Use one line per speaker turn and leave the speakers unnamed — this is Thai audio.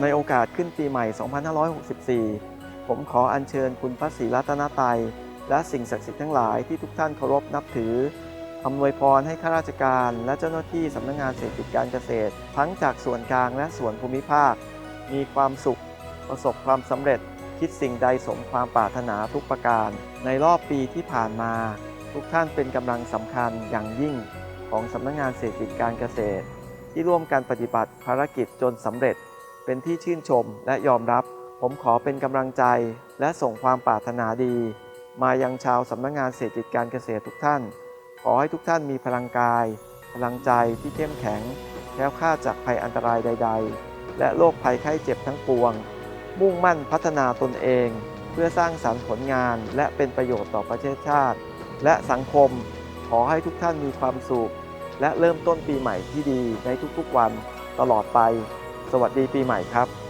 ในโอกาสขึ้นปีใหม่ 2564 ผมขออัญเชิญคุณพระศรีรัตนตรัยและสิ่งศักดิ์สิทธิ์ทั้งหลายที่ทุกท่านเคารพนับถือ อำนวยพรให้ข้าราชการและเจ้าหน้าที่สำนักงานเศรษฐกิจการเกษตร ทั้งจากส่วนกลางและส่วนภูมิภาค มีความสุข ประสบความสำเร็จ คิดสิ่งใดสมความปรารถนาทุกประการ ในรอบปีที่ผ่านมา ทุกท่านเป็นกำลังสำคัญอย่างยิ่งของสำนักงานเศรษฐกิจการเกษตร ที่ร่วมกันปฏิบัติภารกิจจนสำเร็จ เป็นที่ชื่นชมและยอมรับ ผมขอเป็นกำลังใจ และส่งความปรารถนาดี มายังชาวสำนักงานเศรษฐกิจการเกษตรทุกท่าน ขอให้ทุกท่านมีพลังกาย พลังใจที่เข้มแข็ง แคล้วคลาดจากภัยอันตรายใด ๆ และโรคภัยไข้เจ็บทั้งปวง มุ่งมั่นพัฒนาตนเอง เพื่อสร้างสรรค์ผลงาน และเป็นประโยชน์ต่อประเทศชาติ และสังคม ขอให้ทุกท่านมีความสุขและเริ่มต้นปีใหม่ที่ดีในทุกๆวันตลอดไป สวัสดีปีใหม่ครับ